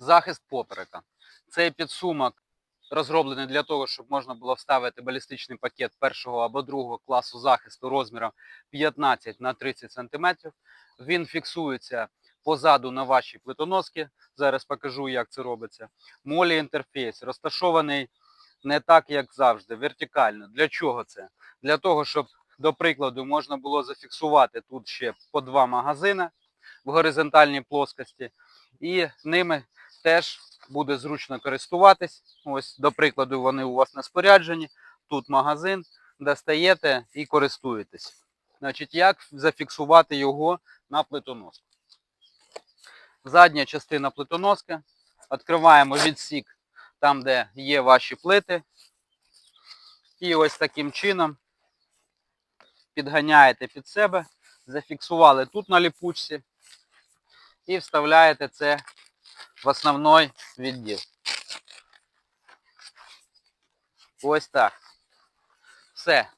Захист поперека. Цей підсумок розроблений для того, щоб можна було вставити балістичний пакет першого або другого класу захисту розміром 15 на 30 см. Він фіксується позаду на вашій плитоноски. Зараз покажу, як це робиться. Молі інтерфейс розташований не так, як завжди, вертикально. Для чого це? Для того, щоб, до прикладу, можна було зафіксувати тут ще по два магазини в горизонтальній плоскості, і ними теж буде зручно користуватись. Ось, до прикладу, вони у вас на спорядженні. Тут магазин, достаєте і користуєтесь. Значить, як зафіксувати його на плитоноску? Задня частина плитоноски. Відкриваємо відсік там, де є ваші плити. І ось таким чином підганяєте під себе, зафіксували тут на ліпучці і вставляєте це в основний відділ. Ось так. Все.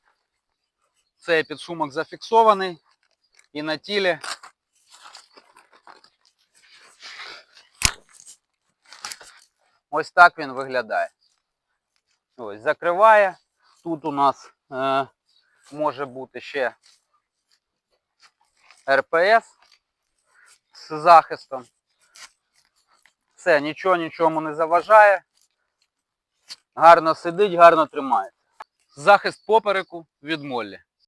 Цей підсумок зафіксований. І на тілі ось так він виглядає. Ось, закриває. Тут у нас е, може бути ще РПС з захистом. Все, нічого нічому не заважає. Гарно сидить, гарно тримається. Захист попереку від молі.